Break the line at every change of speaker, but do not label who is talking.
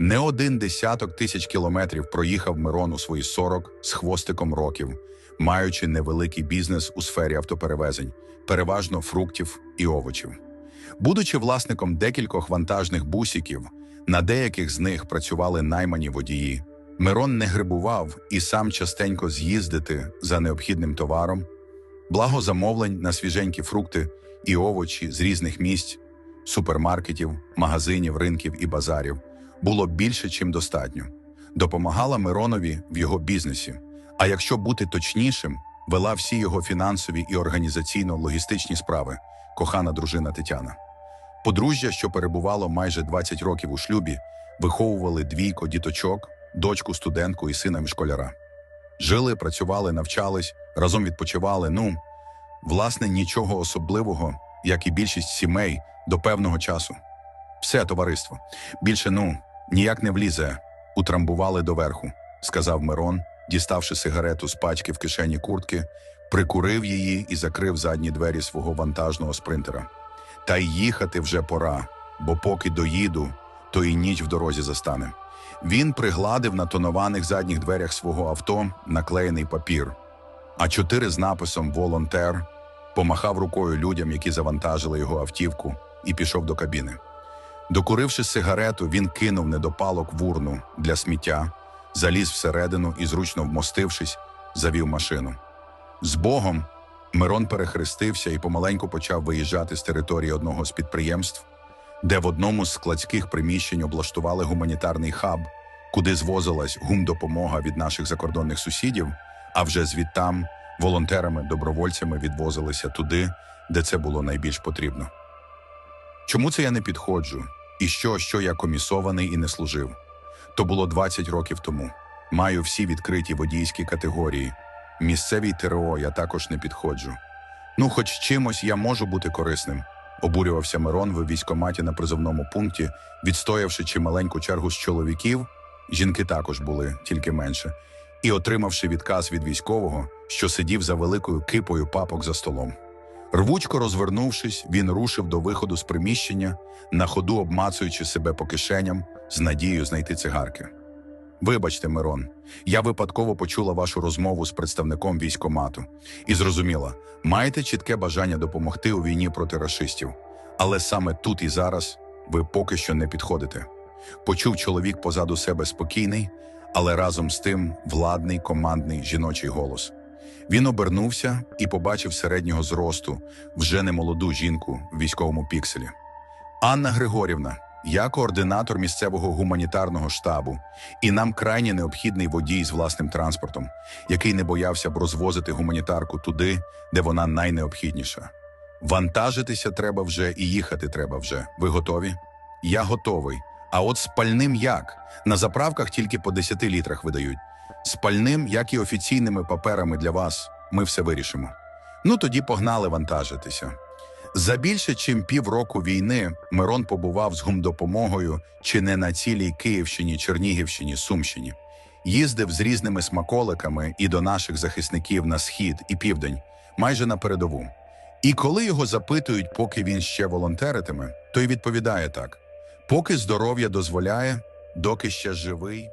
Не один десяток тисяч кілометрів проїхав Мирон у свої 40 з хвостиком років, маючи невеликий бізнес у сфері автоперевезень, переважно фруктів і овочів. Будучи власником декількох вантажних бусиків, на деяких з них працювали наймані водії. Мирон не грибував і сам частенько з'їздити за необхідним товаром, благо замовлень на свіженькі фрукти і овочі з різних місць, супермаркетів, магазинів, ринків і базарів було більше, чим достатньо. Допомагала Миронові в його бізнесі. А якщо бути точнішим, вела всі його фінансові і організаційно-логістичні справи, кохана дружина Тетяна. Подружжя, що перебувало майже 20 років у шлюбі, виховували двійко діточок, дочку студентку і сина школяра. Жили, працювали, навчались, разом відпочивали. Ну, власне, нічого особливого, як і більшість сімей, до певного часу. Все, товариство. Більше, ну, ніяк не влізе. Утрамбували доверху, сказав Мирон, діставши сигарету з пачки в кишені куртки, прикурив її і закрив задні двері свого вантажного спринтера. Та й їхати вже пора, бо поки доїду, то і ніч в дорозі застане. Він пригладив на тонованих задніх дверях свого авто наклеєний папір, а чотири з написом Волонтер помахав рукою людям, які завантажили його автівку, і пішов до кабіни. Докуривши сигарету, він кинув недопалок в урну для сміття, заліз всередину і, зручно вмостившись, завів машину. З Богом Мирон перехрестився і помаленьку почав виїжджати з території одного з підприємств, де в одному з складських приміщень облаштували гуманітарний хаб, куди звозилась гумдопомога від наших закордонних сусідів, а вже звідтам волонтерами, добровольцями відвозилися туди, де це було найбільш потрібно. Чому це я не підходжу? І що, що я комісований і не служив? То було 20 років тому. Маю всі відкриті водійські категорії. Місцевій ТРО я також не підходжу. Ну, хоч чимось я можу бути корисним, обурювався Мирон в військоматі на призовному пункті, відстоявши чималеньку чергу з чоловіків, жінки також були, тільки менше, і отримавши відказ від військового, що сидів за великою кипою папок за столом. Рвучко розвернувшись, він рушив до виходу з приміщення, на ходу обмацуючи себе по кишеням з надією знайти цигарки. Вибачте, Мирон, я випадково почула вашу розмову з представником військомату і зрозуміла, маєте чітке бажання допомогти у війні проти рашистів, але саме тут і зараз ви поки що не підходите. Почув чоловік позаду себе спокійний, але разом з тим владний командний жіночий голос. Він обернувся і побачив середнього зросту, вже немолоду жінку в військовому пікселі. Анна Григорівна, я координатор місцевого гуманітарного штабу, і нам крайне необхідний водій з власним транспортом, який не боявся б розвозити гуманітарку туди, де вона найнеобхідніша. Вантажитися треба вже і їхати треба вже. Ви готові? Я готовий. А от з пальним як? На заправках тільки по 10 літрах видають. З пальним, як і офіційними паперами для вас, ми все вирішимо. Ну тоді погнали вантажитися. За більше чим півроку війни Мирон побував з гумдопомогою чи не на цілій Київщині, Чернігівщині, Сумщині. Їздив з різними смаколиками і до наших захисників на схід і південь, майже на передову. І коли його запитують, поки він ще волонтеритиме, то й відповідає так: поки здоров'я дозволяє, доки ще живий,